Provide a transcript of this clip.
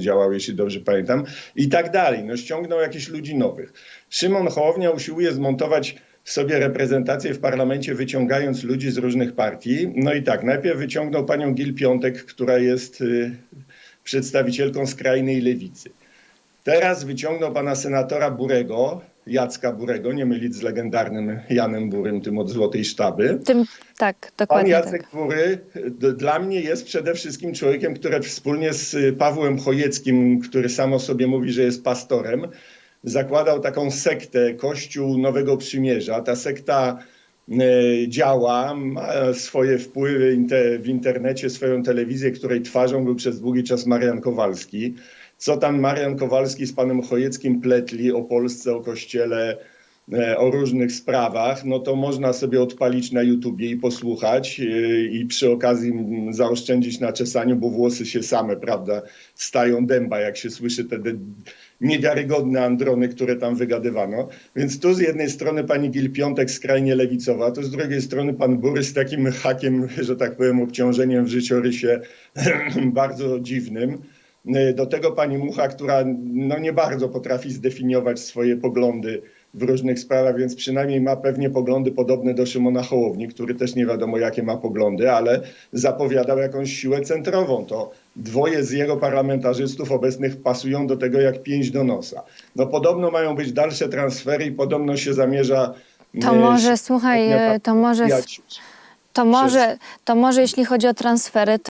działał, jeśli dobrze pamiętam, i tak dalej. No ściągnął jakichś ludzi nowych. Szymon Hołownia usiłuje zmontować sobie reprezentację w parlamencie, wyciągając ludzi z różnych partii. No i tak, najpierw wyciągnął panią Gil Piątek, która jest y, przedstawicielką skrajnej lewicy. Teraz wyciągnął pana senatora Burego, Jacka Burego, nie mylić z legendarnym Janem Burym, tym od Złotej Sztaby. Tym, tak, Pan dokładnie Jacek tak. Bury dla mnie jest przede wszystkim człowiekiem, który wspólnie z y, Pawłem Chojeckim, który sam o sobie mówi, że jest pastorem, zakładał taką sektę Kościół Nowego Przymierza. Ta sekta y, działa, ma swoje wpływy w internecie, swoją telewizję, której twarzą był przez długi czas Marian Kowalski. Co tam Marian Kowalski z panem Chojeckim pletli o Polsce, o Kościele, e, o różnych sprawach, no to można sobie odpalić na YouTubie i posłuchać e, i przy okazji mm, zaoszczędzić na czesaniu, bo włosy się same, prawda, stają dęba, jak się słyszy te niewiarygodne androny, które tam wygadywano. Więc tu z jednej strony pani Gil Piątek skrajnie lewicowa, tu z drugiej strony pan Bury z takim hakiem, że tak powiem, obciążeniem w życiorysie bardzo dziwnym. Y, Do tego pani Mucha, która no nie bardzo potrafi zdefiniować swoje poglądy w różnych sprawach, więc przynajmniej ma pewnie poglądy podobne do Szymona Hołowni, który też nie wiadomo jakie ma poglądy, ale zapowiadał jakąś siłę centrową. To dwoje z jego parlamentarzystów obecnych pasują do tego jak pięć do nosa. No podobno mają być dalsze transfery i podobno się zamierza To y, może, słuchaj, to może, to może, to może jeśli chodzi o transfery,